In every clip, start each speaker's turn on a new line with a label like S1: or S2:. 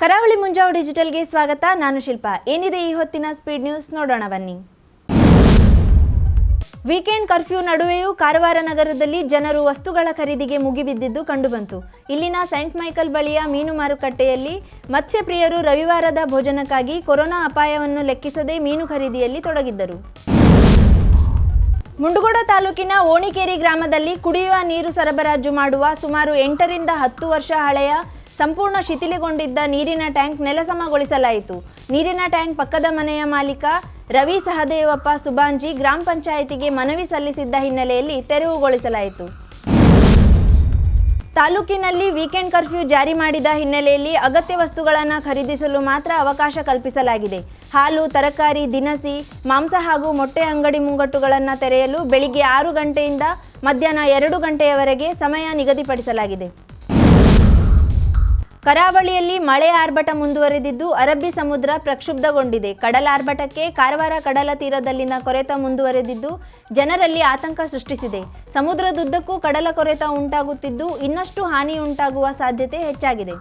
S1: ಕರಾವಳಿ ಮುಂಜಾವು ಡಿಜಿಟಲ್ಗೆ ಸ್ವಾಗತ. ನಾನು ಶಿಲ್ಪಾ. ಏನಿದೆ ಈ ಹೊತ್ತಿನ ಸ್ಪೀಡ್ ನ್ಯೂಸ್ ನೋಡೋಣ ಬನ್ನಿ. ವೀಕೆಂಡ್ ಕರ್ಫ್ಯೂ ನಡುವೆಯೂ ಕಾರವಾರ ನಗರದಲ್ಲಿ ಜನರು ವಸ್ತುಗಳ ಖರೀದಿಗೆ ಮುಗಿಬಿದ್ದಿದ್ದು ಕಂಡುಬಂತು. ಇಲ್ಲಿನ ಸೈಂಟ್ ಮೈಕಲ್ ಬಳಿಯ ಮೀನು ಮಾರುಕಟ್ಟೆಯಲ್ಲಿ ಮತ್ಸ್ಯಪ್ರಿಯರು ರವಿವಾರದ ಭೋಜನಕ್ಕಾಗಿ ಕೊರೋನಾ ಅಪಾಯವನ್ನು ಲೆಕ್ಕಿಸದೆ ಮೀನು ಖರೀದಿಯಲ್ಲಿ ತೊಡಗಿದ್ದರು. ಮುಂಡಗೋಡ ತಾಲೂಕಿನ ಓಣಿಕೇರಿ ಗ್ರಾಮದಲ್ಲಿ ಕುಡಿಯುವ ನೀರು ಸರಬರಾಜು ಮಾಡುವ ಸುಮಾರು ಎಂಟರಿಂದ ಹತ್ತು ವರ್ಷ ಹಳೆಯ ಸಂಪೂರ್ಣ ಶಿಥಿಲಗೊಂಡಿದ್ದ ನೀರಿನ ಟ್ಯಾಂಕ್ ನೆಲಸಮಗೊಳಿಸಲಾಯಿತು. ನೀರಿನ ಟ್ಯಾಂಕ್ ಪಕ್ಕದ ಮನೆಯ ಮಾಲೀಕ ರವಿ ಸಹದೇವಪ್ಪ ಸುಬಾಂಜಿ ಗ್ರಾಮ ಪಂಚಾಯಿತಿಗೆ ಮನವಿ ಸಲ್ಲಿಸಿದ್ದ ಹಿನ್ನೆಲೆಯಲ್ಲಿ ತೆರವುಗೊಳಿಸಲಾಯಿತು. ತಾಲೂಕಿನಲ್ಲಿ ವೀಕೆಂಡ್ ಕರ್ಫ್ಯೂ ಜಾರಿ ಮಾಡಿದ ಹಿನ್ನೆಲೆಯಲ್ಲಿ ಅಗತ್ಯ ವಸ್ತುಗಳನ್ನು ಖರೀದಿಸಲು ಮಾತ್ರ ಅವಕಾಶ ಕಲ್ಪಿಸಲಾಗಿದೆ. ಹಾಲು, ತರಕಾರಿ, ದಿನಸಿ, ಮಾಂಸ ಹಾಗೂ ಮೊಟ್ಟೆ ಅಂಗಡಿ ಮುಂಗಟ್ಟುಗಳನ್ನು ತೆರೆಯಲು ಬೆಳಿಗ್ಗೆ ಆರು ಗಂಟೆಯಿಂದ ಮಧ್ಯಾಹ್ನ ಎರಡು ಗಂಟೆಯವರೆಗೆ ಸಮಯ ನಿಗದಿಪಡಿಸಲಾಗಿದೆ. ಕರಾವಳಿಯಲ್ಲಿ ಮಳೆ ಆರ್ಭಟ ಮುಂದುವರೆದಿದ್ದು, ಅರಬ್ಬಿ ಸಮುದ್ರ ಪ್ರಕ್ಷುಬ್ಧಗೊಂಡಿದೆ. ಕಡಲ ಆರ್ಭಟಕ್ಕೆ ಕಾರವಾರ ಕಡಲ ತೀರದಲ್ಲಿನ ಕೊರೆತ ಮುಂದುವರೆದಿದ್ದು, ಜನರಲ್ಲಿ ಆತಂಕ ಸೃಷ್ಟಿಸಿದೆ. ಸಮುದ್ರದುದ್ದಕ್ಕೂ ಕಡಲ ಕೊರೆತ ಉಂಟಾಗುತ್ತಿದ್ದು, ಇನ್ನಷ್ಟು ಹಾನಿ ಉಂಟಾಗುವ ಸಾಧ್ಯತೆ ಹೆಚ್ಚಾಗಿದೆ.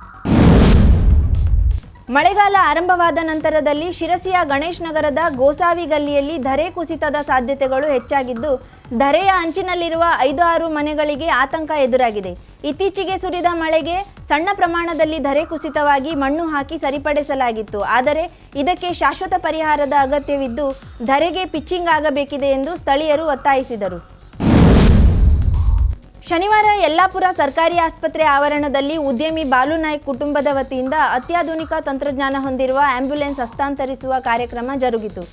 S1: ಮಳೆಗಾಲ ಆರಂಭವಾದ ನಂತರದಲ್ಲಿ ಶಿರಸಿಯ ಗಣೇಶ್ ನಗರದ ಗೋಸಾವಿ ಗಲ್ಲಿಯಲ್ಲಿ ಧರೆ ಕುಸಿತದ ಸಾಧ್ಯತೆಗಳು ಹೆಚ್ಚಾಗಿದ್ದು, ಧರೆಯ ಅಂಚಿನಲ್ಲಿರುವ ಐದು ಆರು ಮನೆಗಳಿಗೆ ಆತಂಕ ಎದುರಾಗಿದೆ. ಇತ್ತೀಚೆಗೆ ಸುರಿದ ಮಳೆಗೆ ಸಣ್ಣ ಪ್ರಮಾಣದಲ್ಲಿ ಧರೆ ಕುಸಿತವಾಗಿ ಮಣ್ಣು ಹಾಕಿ ಸರಿಪಡಿಸಲಾಗಿತ್ತು. ಆದರೆ, ಇದಕ್ಕೆ ಶಾಶ್ವತ ಪರಿಹಾರದ ಅಗತ್ಯವಿದ್ದು, ಧರೆಗೆ ಪಿಚ್ಚಿಂಗ್ ಆಗಬೇಕಿದೆ ಎಂದು ಸ್ಥಳೀಯರು ಒತ್ತಾಯಿಸಿದರು. ಶನಿವಾರ ಯಲ್ಲಾಪುರ ಸರ್ಕಾರಿ ಆಸ್ಪತ್ರೆ ಆವರಣದಲ್ಲಿ ಉದ್ಯಮಿ ಬಾಲು ನಾಯ್ಕ್ ಕುಟುಂಬದ ವತಿಯಿಂದ ಅತ್ಯಾಧುನಿಕ ತಂತ್ರಜ್ಞಾನ ಹೊಂದಿರುವ ಆಂಬ್ಯುಲೆನ್ಸ್ ಹಸ್ತಾಂತರಿಸುವ ಕಾರ್ಯಕ್ರಮ ಜರುಗಿತು.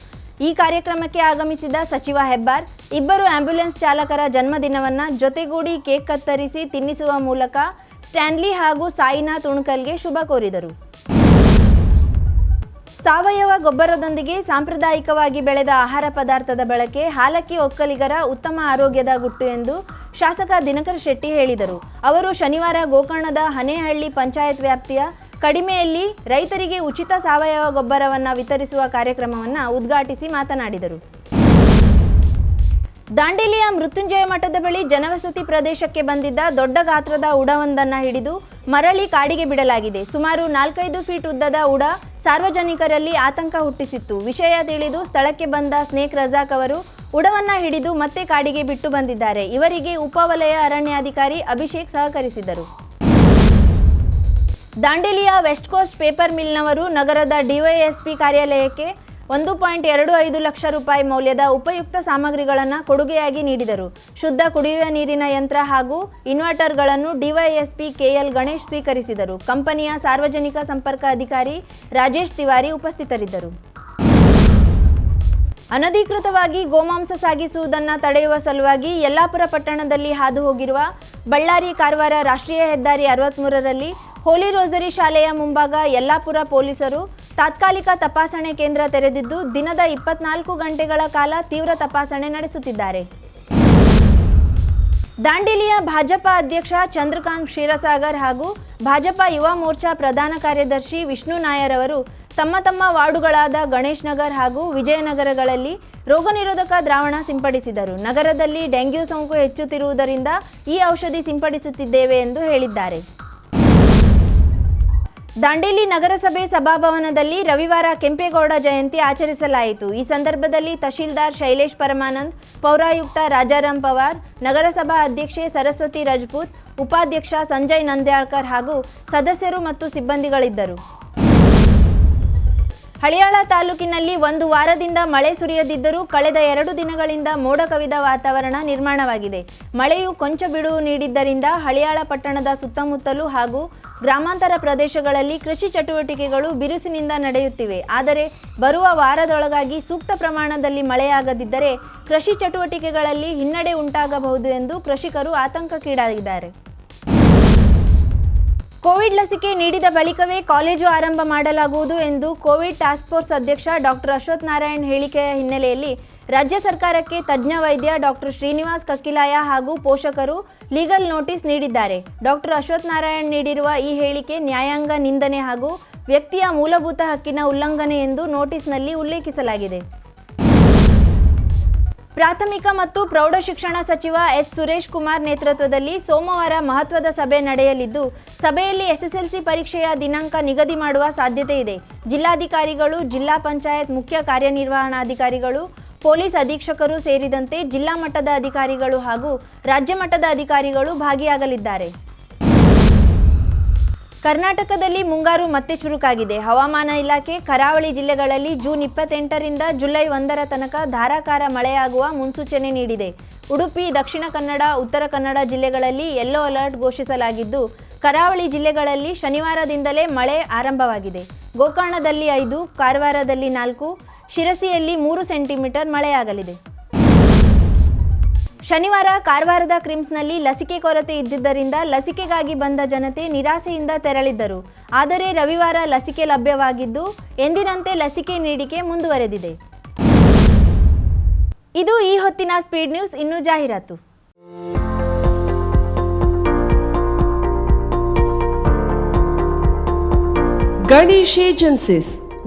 S1: ಈ ಕಾರ್ಯಕ್ರಮಕ್ಕೆ ಆಗಮಿಸಿದ ಸಚಿವ ಹೆಬ್ಬಾರ್, ಇಬ್ಬರು ಆಂಬ್ಯುಲೆನ್ಸ್ ಚಾಲಕರ ಜನ್ಮದಿನವನ್ನು ಜೊತೆಗೂಡಿ ಕೇಕ್ ಕತ್ತರಿಸಿ ತಿನ್ನಿಸುವ ಮೂಲಕ ಸ್ಟ್ಯಾನ್ಲಿ ಹಾಗೂ ಸಾಯಿನಾಥ್ ಉಣ್ಕಲ್ಗೆ ಶುಭ ಕೋರಿದರು. ಸಾವಯವ ಗೊಬ್ಬರದೊಂದಿಗೆ ಸಾಂಪ್ರದಾಯಿಕವಾಗಿ ಬೆಳೆದ ಆಹಾರ ಪದಾರ್ಥದ ಬಳಕೆ ಹಾಲಕ್ಕಿ ಒಕ್ಕಲಿಗರ ಉತ್ತಮ ಆರೋಗ್ಯದ ಗುಟ್ಟು ಎಂದು ಶಾಸಕ ದಿನಕರ ಶೆಟ್ಟಿ ಹೇಳಿದರು. ಅವರು ಶನಿವಾರ ಗೋಕರ್ಣದ ಹನೇಹಳ್ಳಿ ಪಂಚಾಯತ್ ವ್ಯಾಪ್ತಿಯ ಕಡಿಮೆಯಲ್ಲಿ ರೈತರಿಗೆ ಉಚಿತ ಸಾವಯವ ಗೊಬ್ಬರವನ್ನು ವಿತರಿಸುವ ಕಾರ್ಯಕ್ರಮವನ್ನು ಉದ್ಘಾಟಿಸಿ ಮಾತನಾಡಿದರು. ದಾಂಡೇಲಿಯ ಮೃತ್ಯುಂಜಯ ಮಠದ ಬಳಿ ಜನವಸತಿ ಪ್ರದೇಶಕ್ಕೆ ಬಂದಿದ್ದ ದೊಡ್ಡ ಗಾತ್ರದ ಉಡವೊಂದನ್ನು ಹಿಡಿದು ಮರಳಿ ಕಾಡಿಗೆ ಬಿಡಲಾಗಿದೆ. ಸುಮಾರು ನಾಲ್ಕೈದು ಫೀಟ್ ಉದ್ದದ ಉಡ ಸಾರ್ವಜನಿಕರಲ್ಲಿ ಆತಂಕ ಹುಟ್ಟಿಸಿತ್ತು. ವಿಷಯ ತಿಳಿದು ಸ್ಥಳಕ್ಕೆ ಬಂದ ಸ್ನೇಕ್ ರಜಾಕ್ ಅವರು ಉಡವನ್ನ ಹಿಡಿದು ಮತ್ತೆ ಕಾಡಿಗೆ ಬಿಟ್ಟು ಬಂದಿದ್ದಾರೆ. ಇವರಿಗೆ ಉಪವಲಯ ಅರಣ್ಯಾಧಿಕಾರಿ ಅಭಿಷೇಕ್ ಸಹಕರಿಸಿದರು. ದಾಂಡೇಲಿಯ ವೆಸ್ಟ್ ಕೋಸ್ಟ್ ಪೇಪರ್ ಮಿಲ್ನವರು ನಗರದ ಡಿವೈಎಸ್ಪಿ ಕಾರ್ಯಾಲಯಕ್ಕೆ ಒಂದು ಪಾಯಿಂಟ್ ಎರಡು ಐದು ಲಕ್ಷ ರೂಪಾಯಿ ಮೌಲ್ಯದ ಉಪಯುಕ್ತ ಸಾಮಗ್ರಿಗಳನ್ನು ಕೊಡುಗೆಯಾಗಿ ನೀಡಿದರು. ಶುದ್ಧ ಕುಡಿಯುವ ನೀರಿನ ಯಂತ್ರ ಹಾಗೂ ಇನ್ವರ್ಟರ್ಗಳನ್ನು ಡಿವೈಎಸ್ಪಿ ಕೆಎಲ್ ಗಣೇಶ್ ಸ್ವೀಕರಿಸಿದರು. ಕಂಪನಿಯ ಸಾರ್ವಜನಿಕ ಸಂಪರ್ಕ ಅಧಿಕಾರಿ ರಾಜೇಶ್ ತಿವಾರಿ ಉಪಸ್ಥಿತರಿದ್ದರು. ಅನಧಿಕೃತವಾಗಿ ಗೋಮಾಂಸ ಸಾಗಿಸುವುದನ್ನು ತಡೆಯುವ ಸಲುವಾಗಿ ಯಲ್ಲಾಪುರ ಪಟ್ಟಣದಲ್ಲಿ ಹಾದು ಹೋಗಿರುವ ಬಳ್ಳಾರಿ ಕಾರವಾರ ರಾಷ್ಟ್ರೀಯ ಹೆದ್ದಾರಿ ಅರವತ್ತ್ಮೂರರಲ್ಲಿ ಹೋಲಿ ರೋಸರಿ ಶಾಲೆಯ ಮುಂಭಾಗ ಯಲ್ಲಾಪುರ ಪೊಲೀಸರು ತಾತ್ಕಾಲಿಕ ತಪಾಸಣೆ ಕೇಂದ್ರ ತೆರೆದಿದ್ದು ದಿನದ ಇಪ್ಪತ್ನಾಲ್ಕು ಗಂಟೆಗಳ ಕಾಲ ತೀವ್ರ ತಪಾಸಣೆ ನಡೆಸುತ್ತಿದ್ದಾರೆ. ದಾಂಡೇಲಿಯ ಭಾಜಪ ಅಧ್ಯಕ್ಷ ಚಂದ್ರಕಾಂತ್ ಕ್ಷೀರಸಾಗರ್ ಹಾಗೂ ಭಾಜಪ ಯುವ ಮೋರ್ಚಾ ಪ್ರಧಾನ ಕಾರ್ಯದರ್ಶಿ ವಿಷ್ಣು ನಾಯರ್ ಅವರು ತಮ್ಮ ತಮ್ಮ ವಾರ್ಡುಗಳಾದ ಗಣೇಶ್ ನಗರ್ ಹಾಗೂ ವಿಜಯನಗರಗಳಲ್ಲಿ ರೋಗ ನಿರೋಧಕ ದ್ರಾವಣ ಸಿಂಪಡಿಸಿದರು. ನಗರದಲ್ಲಿ ಡೆಂಗ್ಯೂ ಸೋಂಕು ಹೆಚ್ಚುತ್ತಿರುವುದರಿಂದ ಈ ಔಷಧಿ ಸಿಂಪಡಿಸುತ್ತಿದ್ದೇವೆ ಎಂದು ಹೇಳಿದ್ದಾರೆ. ದಾಂಡೇಲಿ ನಗರಸಭೆ ಸಭಾಭವನದಲ್ಲಿ ರವಿವಾರ ಕೆಂಪೇಗೌಡ ಜಯಂತಿ ಆಚರಿಸಲಾಯಿತು. ಈ ಸಂದರ್ಭದಲ್ಲಿ ತಹಶೀಲ್ದಾರ್ ಶೈಲೇಶ್ ಪರಮಾನಂದ್, ಪೌರಾಯುಕ್ತ ರಾಜಾರಾಮ್ ಪವಾರ್, ನಗರಸಭಾ ಅಧ್ಯಕ್ಷೆ ಸರಸ್ವತಿ ರಜಪೂತ್, ಉಪಾಧ್ಯಕ್ಷ ಸಂಜಯ್ ನಂದ್ಯಾಳ್ಕರ್ ಹಾಗೂ ಸದಸ್ಯರು ಮತ್ತು ಸಿಬ್ಬಂದಿಗಳಿದ್ದರು. ಹಳಿಯಾಳ ತಾಲೂಕಿನಲ್ಲಿ ಒಂದು ವಾರದಿಂದ ಮಳೆ ಸುರಿಯದಿದ್ದರೂ ಕಳೆದ ಎರಡು ದಿನಗಳಿಂದ ಮೋಡ ಕವಿದ ವಾತಾವರಣ ನಿರ್ಮಾಣವಾಗಿದೆ. ಮಳೆಯು ಕೊಂಚ ಬಿಡುವು ನೀಡಿದ್ದರಿಂದ ಹಳಿಯಾಳ ಪಟ್ಟಣದ ಸುತ್ತಮುತ್ತಲು ಹಾಗೂ ಗ್ರಾಮಾಂತರ ಪ್ರದೇಶಗಳಲ್ಲಿ ಕೃಷಿ ಚಟುವಟಿಕೆಗಳು ಬಿರುಸಿನಿಂದ ನಡೆಯುತ್ತಿವೆ. ಆದರೆ ಬರುವ ವಾರದೊಳಗಾಗಿ ಸೂಕ್ತ ಪ್ರಮಾಣದಲ್ಲಿ ಮಳೆಯಾಗದಿದ್ದರೆ ಕೃಷಿ ಚಟುವಟಿಕೆಗಳಲ್ಲಿ ಹಿನ್ನಡೆ ಉಂಟಾಗಬಹುದು ಎಂದು ಕೃಷಿಕರು ಆತಂಕಕ್ಕೀಡಾಗಿದ್ದಾರೆ. ಕೋವಿಡ್ ಲಸಿಕೆ ನೀಡಿದ ಬಳಿಕವೇ ಕಾಲೇಜು ಆರಂಭ ಮಾಡಲಾಗುವುದು ಎಂದು ಕೋವಿಡ್ ಟಾಸ್ಕ್ ಫೋರ್ಸ್ ಅಧ್ಯಕ್ಷ ಡಾಕ್ಟರ್ ಅಶ್ವಥ್ ನಾರಾಯಣ್ ಹೇಳಿಕೆಯ ಹಿನ್ನೆಲೆಯಲ್ಲಿ ರಾಜ್ಯ ಸರ್ಕಾರಕ್ಕೆ ತಜ್ಞ ವೈದ್ಯ ಡಾಕ್ಟರ್ ಶ್ರೀನಿವಾಸ್ ಕಕ್ಕಿಲಾಯ ಹಾಗೂ ಪೋಷಕರು ಲೀಗಲ್ ನೋಟಿಸ್ ನೀಡಿದ್ದಾರೆ. ಡಾಕ್ಟರ್ ಅಶ್ವಥ್ ನಾರಾಯಣ್ ನೀಡಿರುವ ಈ ಹೇಳಿಕೆ ನ್ಯಾಯಾಂಗ ನಿಂದನೆ ಹಾಗೂ ವ್ಯಕ್ತಿಯ ಮೂಲಭೂತ ಹಕ್ಕಿನ ಉಲ್ಲಂಘನೆ ಎಂದು ನೋಟಿಸ್ನಲ್ಲಿ ಉಲ್ಲೇಖಿಸಲಾಗಿದೆ. ಪ್ರಾಥಮಿಕ ಮತ್ತು ಪ್ರೌಢಶಿಕ್ಷಣ ಸಚಿವ ಎಸ್. ಸುರೇಶ್ ಕುಮಾರ್ ನೇತೃತ್ವದಲ್ಲಿ ಸೋಮವಾರ ಮಹತ್ವದ ಸಭೆ ನಡೆಯಲಿದ್ದು, ಸಭೆಯಲ್ಲಿ ಎಸ್ಎಸ್ಎಲ್ಸಿ ಪರೀಕ್ಷೆಯ ದಿನಾಂಕ ನಿಗದಿ ಮಾಡುವ ಸಾಧ್ಯತೆ ಇದೆ. ಜಿಲ್ಲಾಧಿಕಾರಿಗಳು, ಜಿಲ್ಲಾ ಪಂಚಾಯತ್ ಮುಖ್ಯ ಕಾರ್ಯನಿರ್ವಹಣಾಧಿಕಾರಿಗಳು, ಪೊಲೀಸ್ ಅಧೀಕ್ಷಕರು ಸೇರಿದಂತೆ ಜಿಲ್ಲಾ ಮಟ್ಟದ ಅಧಿಕಾರಿಗಳು ಹಾಗೂ ರಾಜ್ಯ ಮಟ್ಟದ ಅಧಿಕಾರಿಗಳು ಭಾಗಿಯಾಗಲಿದ್ದಾರೆ. ಕರ್ನಾಟಕದಲ್ಲಿ ಮುಂಗಾರು ಮತ್ತೆ ಚುರುಕಾಗಿದೆ. ಹವಾಮಾನ ಇಲಾಖೆ ಕರಾವಳಿ ಜಿಲ್ಲೆಗಳಲ್ಲಿ ಜೂನ್ ಇಪ್ಪತ್ತೆಂಟರಿಂದ ಜುಲೈ ಒಂದರ ತನಕ ಧಾರಾಕಾರ ಮಳೆಯಾಗುವ ಮುನ್ಸೂಚನೆ ನೀಡಿದೆ. ಉಡುಪಿ, ದಕ್ಷಿಣ ಕನ್ನಡ, ಉತ್ತರ ಕನ್ನಡ ಜಿಲ್ಲೆಗಳಲ್ಲಿ ಯೆಲ್ಲೋ ಅಲರ್ಟ್ ಘೋಷಿಸಲಾಗಿದ್ದು, ಕರಾವಳಿ ಜಿಲ್ಲೆಗಳಲ್ಲಿ ಶನಿವಾರದಿಂದಲೇ ಮಳೆ ಆರಂಭವಾಗಿದೆ. ಗೋಕರ್ಣದಲ್ಲಿ ಐದು, ಕಾರವಾರದಲ್ಲಿ ನಾಲ್ಕು, ಶಿರಸಿಯಲ್ಲಿ ಮೂರು ಸೆಂಟಿಮೀಟರ್ ಮಳೆಯಾಗಲಿದೆ. ಶನಿವಾರ ಕಾರವಾರದ ಕ್ರಿಮ್ಸ್ನಲ್ಲಿ ಲಸಿಕೆ ಕೊರತೆ ಇದ್ದಿದ್ದರಿಂದ ಲಸಿಕೆಗಾಗಿ ಬಂದ ಜನತೆ ನಿರಾಸೆಯಿಂದ ತೆರಳಿದ್ದರು. ಆದರೆ ರವಿವಾರ ಲಸಿಕೆ ಲಭ್ಯವಾಗಿದ್ದು, ಎಂದಿನಂತೆ ಲಸಿಕೆ ನೀಡಿಕೆ ಮುಂದುವರೆದಿದೆ. ಇದು ಈ ಹೊತ್ತಿನ ಸ್ಪೀಡ್ ನ್ಯೂಸ್ ಇನ್ನು ಜಾಹೀರಾತು.
S2: ಗಣೇಶ್ ಏಜೆನ್ಸಿಸ್